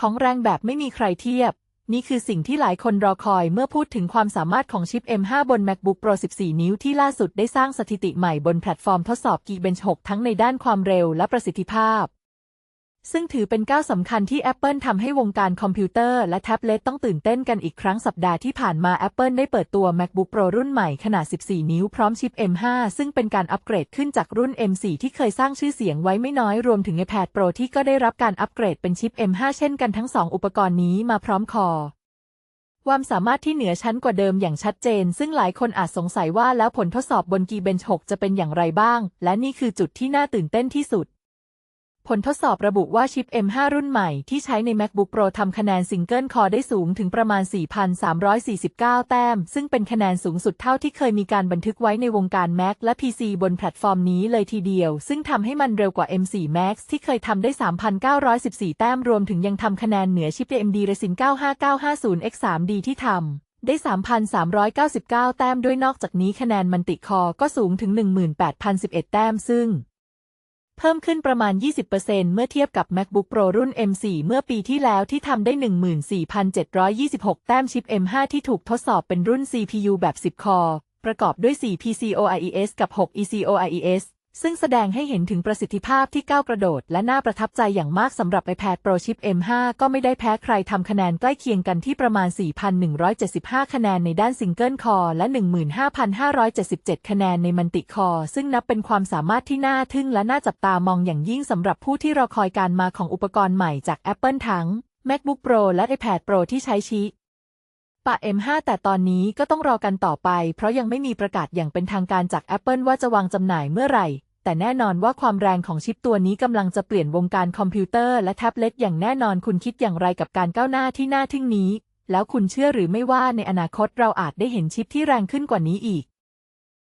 ของแรงแบบไม่มีใครเทียบ นี่คือสิ่งที่หลายคนรอคอยเมื่อพูดถึงความสามารถของชิป M5 บน MacBook Pro 14 นิ้วที่ล่าสุดได้สร้างสถิติใหม่บนแพลตฟอร์มทดสอบ Geekbench 6 ทั้งในด้านความเร็วและประสิทธิภาพ ซึ่งถือเป็นก้าวสำคัญที่ Apple ทำให้วงการคอมพิวเตอร์และแท็บเล็ตต้องตื่นเต้นกันอีกครั้งสัปดาห์ที่ผ่านมา Apple ได้เปิดตัว MacBook Pro รุ่นใหม่ขนาด 14 นิ้วพร้อมชิป M5 ซึ่งเป็นการอัปเกรดขึ้นจากรุ่น M4 ที่เคยสร้างชื่อเสียงไว้ไม่น้อยรวมถึง iPad Pro ที่ก็ได้รับการอัปเกรดเป็นชิป M5 เช่นกันทั้งสองอุปกรณ์นี้มาพร้อมคอความสามารถที่เหนือชั้นกว่าเดิมอย่างชัดเจน ซึ่งหลายคนอาจสงสัยว่าแล้วผลทดสอบบน Geekbench 6จะเป็นอย่างไรบ้าง และนี่คือจุดที่น่าตื่นเต้นที่สุด ผลทดสอบระบุว่าชิป M5 รุ่นใหม่ที่ใช้ใน MacBook Pro ทำคะแนนซิงเกิลคอได้สูงถึงประมาณ 4,349 แต้ม ซึ่งเป็นคะแนนสูงสุดเท่าที่เคยมีการบันทึกไว้ในวงการ Mac และ PC บนแพลตฟอร์มนี้เลยทีเดียว ซึ่งทำให้มันเร็วกว่า M4 Max ที่เคยทำได้ 3,914 แต้ม รวมถึงยังทำคะแนนเหนือชิป AMD Ryzen 95950 X3D ที่ทำได้ 3,399 แต้ม ด้วยนอกจากนี้คะแนนมันติคอก็สูงถึง 18,011 แต้มซึ่ง เพิ่มขึ้นประมาณ 20%เมื่อเทียบกับ MacBook Pro รุ่น M4 เมื่อปีที่แล้วที่ทำได้ 14,726 แต้มชิป M5 ที่ถูกทดสอบเป็นรุ่น CPU แบบ 10 คอประกอบด้วย 4 PCOIES กับ 6 ECOIES ซึ่งแสดงให้เห็นถึงประสิทธิภาพที่ก้าวกระโดด และน่าประทับใจอย่างมากสำหรับ iPad Pro ชิป M5 ก็ไม่ได้แพ้ใครทำคะแนนใกล้เคียงกันที่ประมาณ 4,175 คะแนนในด้านซิงเกิลคอและ 15,577 คะแนนในมันติคอซึ่งนับเป็นความสามารถที่น่าทึ่งและน่าจับตามองอย่างยิ่งสำหรับผู้ที่รอคอยการมาของอุปกรณ์ใหม่จาก Apple ทั้ง MacBook Pro และ iPad Pro ที่ใช้ชิ ปะ M5 แต่ตอนนี้ก็ต้องรอกันต่อไป เพราะยังไม่มีประกาศอย่างเป็นทางการจาก Apple ว่าจะวางจำหน่ายเมื่อไหร่ แต่แน่นอนว่าความแรงของชิปตัวนี้กำลังจะเปลี่ยนวงการคอมพิวเตอร์และแท็บเล็ตอย่างแน่นอนคุณคิดอย่างไรกับการก้าวหน้าที่น่าทึ่งนี้ แล้วคุณเชื่อหรือไม่ว่าในอนาคตเราอาจได้เห็นชิปที่แรงขึ้นกว่านี้อีก